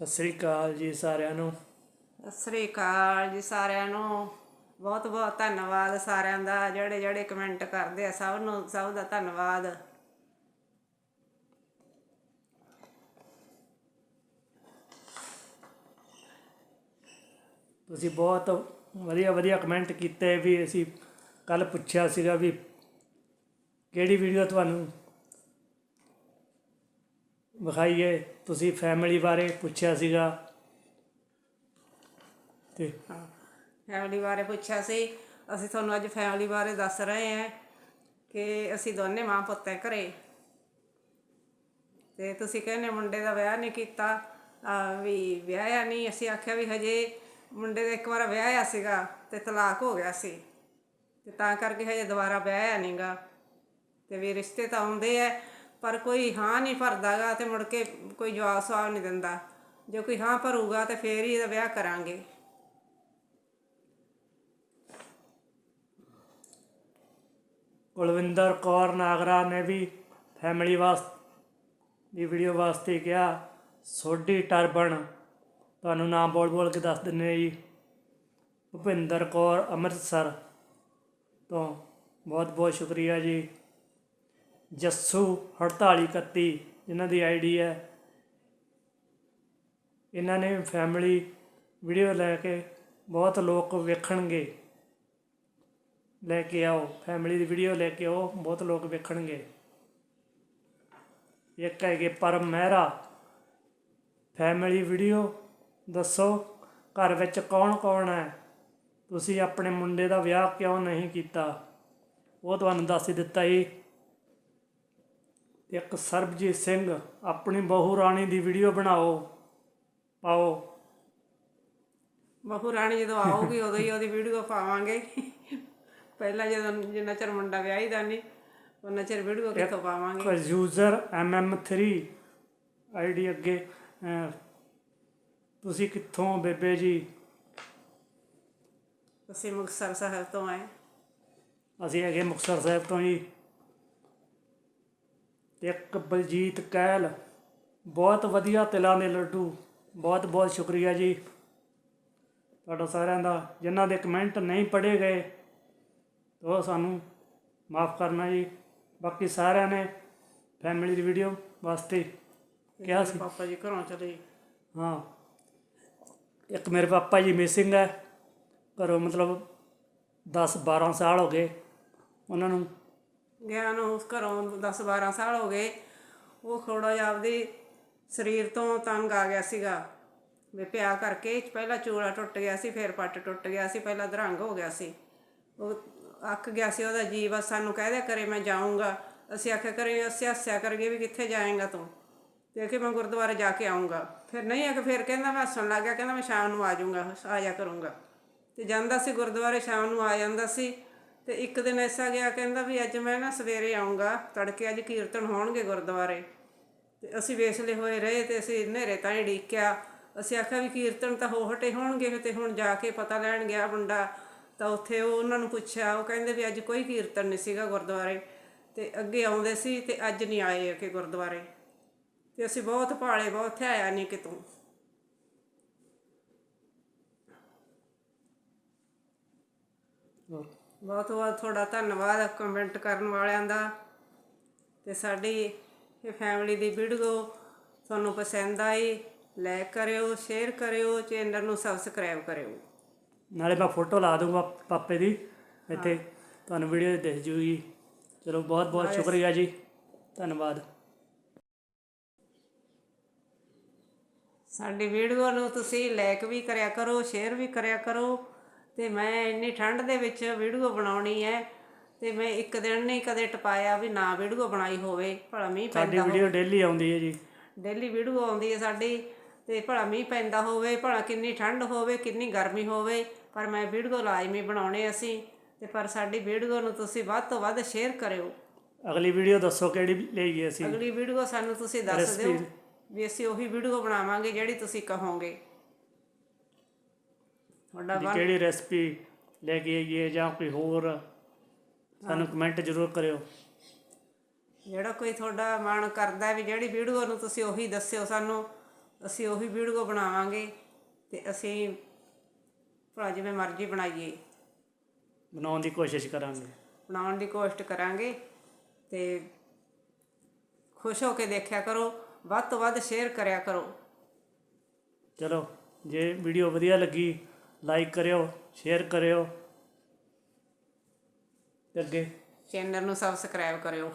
ਸਤਿ ਸ੍ਰੀ ਅਕਾਲ ਜੀ ਸਾਰਿਆਂ ਨੂੰ। ਸਤਿ ਸ੍ਰੀ ਅਕਾਲ ਜੀ ਸਾਰਿਆਂ ਨੂੰ। ਬਹੁਤ ਬਹੁਤ ਧੰਨਵਾਦ ਸਾਰਿਆਂ ਦਾ ਜਿਹੜੇ ਜਿਹੜੇ ਕਮੈਂਟ ਕਰਦੇ ਆ ਸਭ ਨੂੰ ਸਭ ਦਾ ਧੰਨਵਾਦ। ਤੁਸੀਂ ਬਹੁਤ ਵਧੀਆ ਵਧੀਆ ਕਮੈਂਟ ਕੀਤੇ ਵੀ ਅਸੀਂ ਕੱਲ ਪੁੱਛਿਆ ਸੀਗਾ ਵੀ ਕਿਹੜੀ ਵੀਡੀਓ ਤੁਹਾਨੂੰ ਵਿਖਾਈਏ। ਤੁਸੀਂ ਫੈਮਿਲੀ ਬਾਰੇ ਪੁੱਛਿਆ ਸੀਗਾ। ਤੇ ਫੈਮਿਲੀ ਬਾਰੇ ਪੁੱਛਿਆ ਸੀ। ਅਸੀਂ ਤੁਹਾਨੂੰ ਅੱਜ ਫੈਮਿਲੀ ਬਾਰੇ ਦੱਸ ਰਹੇ ਹਾਂ ਕਿ ਅਸੀਂ ਦੋਨੇ ਮਾਂ ਪੁੱਤ ਹੈ ਘਰੇ। ਤੇ ਤੁਸੀਂ ਕਹਿੰਦੇ ਮੁੰਡੇ ਦਾ ਵਿਆਹ ਨਹੀਂ ਕੀਤਾ। ਆ ਵੀ ਵਿਆਹਿਆ ਨਹੀਂ। ਅਸੀਂ ਆਖਿਆ ਵੀ ਹਜੇ ਮੁੰਡੇ ਦਾ ਇੱਕ ਵਾਰ ਵਿਆਹਿਆ ਸੀਗਾ ਤੇ ਤਲਾਕ ਹੋ ਗਿਆ ਸੀ। ਤੇ ਤਾਂ ਕਰਕੇ ਹਜੇ ਦੁਬਾਰਾ ਵਿਆਹਿਆ ਨਹੀਂਗਾ ਤੇ ਵੀ ਰਿਸ਼ਤੇ ਤਾਂ ਆਉਂਦੇ ਐ ਪਰ ਕੋਈ ਹਾਂ ਨਹੀਂ ਭਰਦਾਗਾ ਤੇ ਮੁੜ ਕੇ ਕੋਈ ਜਵਾਬ ਸਵਾਲ ਨਹੀਂ ਦਿੰਦਾ। ਜੇ ਕੋਈ ਹਾਂ ਭਰੂਗਾ ਤੇ ਫੇਰ ਹੀ ਇਹਦਾ ਵਿਆਹ ਕਰਾਂਗੇ। ਕੁਲਵਿੰਦਰ ਕੌਰ ਨਾਗਰਾ ਨੇ ਵੀ ਫੈਮਿਲੀ ਵਾਸਤੇ ਦੀ ਵੀਡੀਓ ਵਾਸਤੇ ਕਿਹਾ, ਸੋਢੀ ਟਰਬਨ ਤੁਹਾਨੂੰ ਨਾਮ ਬੋਲ ਬੋਲ ਕੇ ਦੱਸ ਦਿੰਦੇ ਜੀ। ਭੁਪਿੰਦਰ ਕੌਰ ਅੰਮ੍ਰਿਤਸਰ ਤੋਂ ਬਹੁਤ ਬਹੁਤ ਸ਼ੁਕਰੀਆ ਜੀ। ਜੱਸੂ 4831 ਇਹਨਾਂ ਦੀ ਆਈਡੀ ਹੈ। ਇਹਨਾਂ ਨੇ ਫੈਮਿਲੀ ਵੀਡੀਓ ਲੈ ਕੇ ਬਹੁਤ ਲੋਕ ਵੇਖਣਗੇ। ਲੈ ਕੇ ਆਓ ਫੈਮਿਲੀ ਦੀ ਵੀਡੀਓ ਲੈ ਕੇ ਆਓ, ਬਹੁਤ ਲੋਕ ਵੇਖਣਗੇ। ਇੱਕ ਹੈਗੇ ਪਰਮ ਮਹਿਰਾ। ਫੈਮਿਲੀ ਵੀਡੀਓ ਦੱਸੋ, ਘਰ ਵਿੱਚ ਕੌਣ ਕੌਣ ਹੈ? ਤੁਸੀਂ ਆਪਣੇ ਮੁੰਡੇ ਦਾ ਵਿਆਹ ਕਿਉਂ ਨਹੀਂ ਕੀਤਾ? ਉਹ ਤੁਹਾਨੂੰ ਦੱਸ ਦਿੱਤਾ ਜੀ। ਇੱਕ ਸਰਬਜੀਤ ਸਿੰਘ ਆਪਣੀ ਬਹੂ ਰਾਣੀ ਦੀ ਵੀਡੀਓ ਬਣਾਓ। ਪਾਓ। ਬਹੂ ਰਾਣੀ ਜਦੋਂ ਆਊਗੀ ਉਦੋਂ ਹੀ ਉਹਦੀ ਵੀਡੀਓ ਪਾਵਾਂਗੇ। ਪਹਿਲਾਂ ਜਦੋਂ ਜਿੰਨਾ ਚਿਰ ਮੁੰਡਾ ਵਿਆਹੀ ਦਾ ਨਹੀਂ ਉਹਨਾਂ ਚਿਰ ਵੀਡੀਓ ਕਿੱਥੋਂ ਪਾਵਾਂਗੇ? ਯੂਜ਼ਰ mm3 ਆਈਡੀ ਅੱਗੇ ਤੁਸੀਂ ਕਿੱਥੋਂ ਬੇਬੇ ਜੀ? ਅਸੀਂ ਮੁਕਤਸਰ ਸਾਹਿਬ ਤੋਂ ਆਏ। ਅਸੀਂ ਹੈਗੇ ਮੁਕਤਸਰ ਸਾਹਿਬ ਤੋਂ ਜੀ। ਇੱਕ ਬਲਜੀਤ ਕਹਿਲ ਬਹੁਤ ਵਧੀਆ ਤਿਲਾਂ ਦੇ ਲੱਡੂ। ਬਹੁਤ ਬਹੁਤ ਸ਼ੁਕਰੀਆ ਜੀ। ਤੁਹਾਡਾ ਸਾਰਿਆਂ ਦਾ ਜਿਨ੍ਹਾਂ ਦੇ ਕਮੈਂਟ ਨਹੀਂ ਪੜ੍ਹੇ ਗਏ ਉਹ ਸਾਨੂੰ ਮਾਫ ਕਰਨਾ ਜੀ। ਬਾਕੀ ਸਾਰਿਆਂ ਨੇ ਫੈਮਿਲੀ ਦੀ ਵੀਡੀਓ ਵਾਸਤੇ ਕਿਹਾ ਸੀ। ਪਾਪਾ ਜੀ ਘਰੋਂ ਚਲੇ। ਹਾਂ। ਇੱਕ ਮੇਰੇ ਪਾਪਾ ਜੀ ਮਿਸਿੰਗ ਹੈ। ਘਰੋਂ ਮਤਲਬ 10 12 ਸਾਲ ਹੋ ਗਏ। ਉਹਨਾਂ ਨੂੰ ਗਿਆ ਨੂੰ ਉਸ ਘਰੋਂ 10 12 ਸਾਲ ਹੋ ਗਏ, ਉਹ ਥੋੜਾ ਜਿਹਾ ਆਪਦੀ ਸਰੀਰ ਤੋਂ ਤੰਗ ਆ ਗਿਆ ਸੀਗਾ। ਵੀ ਪਿਆ ਕਰਕੇ ਪਹਿਲਾਂ ਚੂੜਾ ਟੁੱਟ ਗਿਆ ਸੀ, ਫਿਰ ਪੱਟ ਟੁੱਟ ਗਿਆ ਸੀ, ਪਹਿਲਾਂ ਦਰੰਗ ਹੋ ਗਿਆ ਸੀ। ਉਹ ਅੱਕ ਗਿਆ ਸੀ ਉਹਦਾ ਜੀ, ਬਸ ਸਾਨੂੰ ਕਹਿ ਦਿਆ ਕਰੇ ਮੈਂ ਜਾਊਂਗਾ। ਅਸੀਂ ਆਖਿਆ ਕਰੇ ਅਸੀਂ ਹੱਸਿਆ ਕਰਗੇ ਵੀ ਕਿੱਥੇ ਜਾਏਗਾ ਤੂੰ? ਤੇ ਕਿ ਮੈਂ ਗੁਰਦੁਆਰੇ ਜਾ ਕੇ ਆਉਂਗਾ ਫਿਰ ਨਹੀਂ ਆ ਕਿ ਫਿਰ ਕਹਿੰਦਾ ਮੈਂ ਹੱਸਣ ਲੱਗ ਗਿਆ, ਕਹਿੰਦਾ ਮੈਂ ਸ਼ਾਮ ਨੂੰ ਆ ਜਾਊਂਗਾ, ਆ ਜਾ ਕਰੂੰਗਾ। ਤੇ ਜਾਂਦਾ ਸੀ ਗੁਰਦੁਆਰੇ, ਸ਼ਾਮ ਨੂੰ ਆ ਜਾਂਦਾ ਸੀ। ਤੇ ਇੱਕ ਦਿਨ ਐਸਾ ਗਿਆ, ਕਹਿੰਦਾ ਵੀ ਅੱਜ ਮੈਂ ਨਾ ਸਵੇਰੇ ਆਉਂਗਾ ਤੜਕੇ ਅੱਜ ਕੀਰਤਨ ਹੋਣਗੇ ਗੁਰਦੁਆਰੇ। ਤੇ ਅਸੀਂ ਵੇਸਲੇ ਹੋਏ ਰਹੇ ਤੇ ਅਸੀਂ ਹਨੇਰੇ ਤਾਂ ਹੀ ਡੀਕਿਆ ਅਸੀਂ ਆਖਿਆ ਵੀ ਕੀਰਤਨ ਤਾਂ ਹੋ ਹਟੇ ਹੋਣਗੇ ਤੇ ਹੁਣ ਜਾ ਕੇ ਪਤਾ ਲੈਣ ਗਿਆ ਮੁੰਡਾ, ਤਾਂ ਉੱਥੇ ਉਹ ਉਹਨਾਂ ਨੂੰ ਪੁੱਛਿਆ, ਉਹ ਕਹਿੰਦੇ ਵੀ ਅੱਜ ਕੋਈ ਕੀਰਤਨ ਨਹੀਂ ਸੀਗਾ ਗੁਰਦੁਆਰੇ। ਤੇ ਅੱਗੇ ਆਉਂਦੇ ਸੀ ਤੇ ਅੱਜ ਨਹੀਂ ਆਏ ਕਿ ਗੁਰਦੁਆਰੇ। ਤੇ ਅਸੀਂ ਬਹੁਤ ਭਾਲੇ, ਬਹੁਤ ਥਿਆਇਆ ਨਹੀਂ ਕਿਤੋਂ। ਬਹੁਤ ਬਹੁਤ ਤੁਹਾਡਾ ਧੰਨਵਾਦ ਕਮੈਂਟ ਕਰਨ ਵਾਲਿਆਂ ਦਾ ਤੇ ਸਾਡੀ ਇਹ ਫੈਮਿਲੀ ਦੀ ਵੀਡੀਓ ਤੁਹਾਨੂੰ ਪਸੰਦ ਆਈ ਲਾਈਕ ਕਰਿਓ ਸ਼ੇਅਰ ਕਰਿਓ ਚੈਨਲ ਨੂੰ ਸਬਸਕ੍ਰਾਈਬ ਕਰਿਓ। ਨਾਲੇ ਮੈਂ ਫੋਟੋ ਲਾ ਦੂੰਗਾ ਪਾਪੇ ਦੀ ਇੱਥੇ ਤੁਹਾਨੂੰ ਵੀਡੀਓ ਦਿਖ ਜੂਗੀ। ਚਲੋ ਬਹੁਤ ਬਹੁਤ ਸ਼ੁਕਰੀਆ ਜੀ ਧੰਨਵਾਦ। ਸਾਡੀ ਵੀਡੀਓ ਨੂੰ ਤੁਸੀਂ ਲਾਈਕ ਵੀ ਕਰਿਆ ਕਰੋ ਸ਼ੇਅਰ ਵੀ ਕਰਿਆ ਕਰੋ। ਤੇ ਮੈਂ ਇੰਨੀ ਠੰਡ ਦੇ ਵਿੱਚ ਵੀਡੀਓ ਬਣਾਉਣੀ ਹੈ ਤੇ ਮੈਂ ਇੱਕ ਦਿਨ ਨਹੀਂ ਕਦੇ ਟਪਾਇਆ ਵੀ ਨਾ ਵੀਡੀਓ ਬਣਾਈ ਹੋਵੇ ਭਲਾ ਮੀਂਹ ਸਾਡੀ ਪੈਂਦਾ ਵੀਡੀਓ ਡੇਲੀ ਆਉਂਦੀ ਹੈ ਜੀ। ਡੇਲੀ ਵੀਡੀਓ ਆਉਂਦੀ ਹੈ ਸਾਡੀ ਤੇ ਭਲਾ ਮੀਂਹ ਪੈਂਦਾ ਹੋਵੇ ਭਲਾ ਕਿੰਨੀ ਠੰਡ ਹੋਵੇ ਕਿੰਨੀ ਗਰਮੀ ਹੋਵੇ ਪਰ ਮੈਂ ਵੀਡੀਓ ਲਾਜ਼ਮੀ ਬਣਾਉਣੇ ਅਸੀਂ ਤੇ ਪਰ ਸਾਡੀ ਵੀਡੀਓ ਨੂੰ ਤੁਸੀਂ ਵੱਧ ਤੋਂ ਵੱਧ ਸ਼ੇਅਰ ਕਰਿਓ। ਅਗਲੀ ਵੀਡੀਓ ਦੱਸੋ ਕਿਹੜੀ ਲਈਏ ਅਸੀਂ? ਅਗਲੀ ਵੀਡੀਓ ਸਾਨੂੰ ਤੁਸੀਂ ਦੱਸ ਦਿਓ ਵੀ ਅਸੀਂ ਉਹੀ ਵੀਡੀਓ ਬਣਾਵਾਂਗੇ ਜਿਹੜੀ ਤੁਸੀਂ ਕਹੋਗੇ। ਤੁਹਾਡਾ ਵੀ ਕਿਹੜੀ ਰੈਸਪੀ ਲੈ ਕੇ ਆਈਏ ਜਾਂ ਕੋਈ ਹੋਰ ਸਾਨੂੰ ਕਮੈਂਟ ਜ਼ਰੂਰ ਕਰਿਓ। ਜਿਹੜਾ ਕੋਈ ਤੁਹਾਡਾ ਮਨ ਕਰਦਾ ਵੀ ਜਿਹੜੀ ਵੀਡੀਓ ਨੂੰ ਤੁਸੀਂ ਉਹੀ ਦੱਸਿਓ ਸਾਨੂੰ ਅਸੀਂ ਉਹੀ ਵੀਡੀਓ ਬਣਾਵਾਂਗੇ ਤੇ ਅਸੀਂ ਭਲਾ ਜਿਵੇਂ ਮਰਜ਼ੀ ਬਣਾਈਏ। ਬਣਾਉਣ ਦੀ ਕੋਸ਼ਿਸ਼ ਕਰਾਂਗੇ। ਬਣਾਉਣ ਦੀ ਕੋਸ਼ਿਸ਼ ਕਰਾਂਗੇ ਤੇ ਖੁਸ਼ ਹੋ ਕੇ ਦੇਖਿਆ ਕਰੋ ਵੱਧ ਤੋਂ ਵੱਧ ਸ਼ੇਅਰ ਕਰਿਆ ਕਰੋ। ਚਲੋ ਜੇ ਵੀਡੀਓ ਵਧੀਆ ਲੱਗੀ ਲਾਈਕ ਕਰਿਓ ਸ਼ੇਅਰ ਕਰਿਓ। ਤੇ ਅੱਗੇ? ਚੈਨਲ ਨੂੰ ਸਬਸਕ੍ਰਾਈਬ ਕਰਿਓ।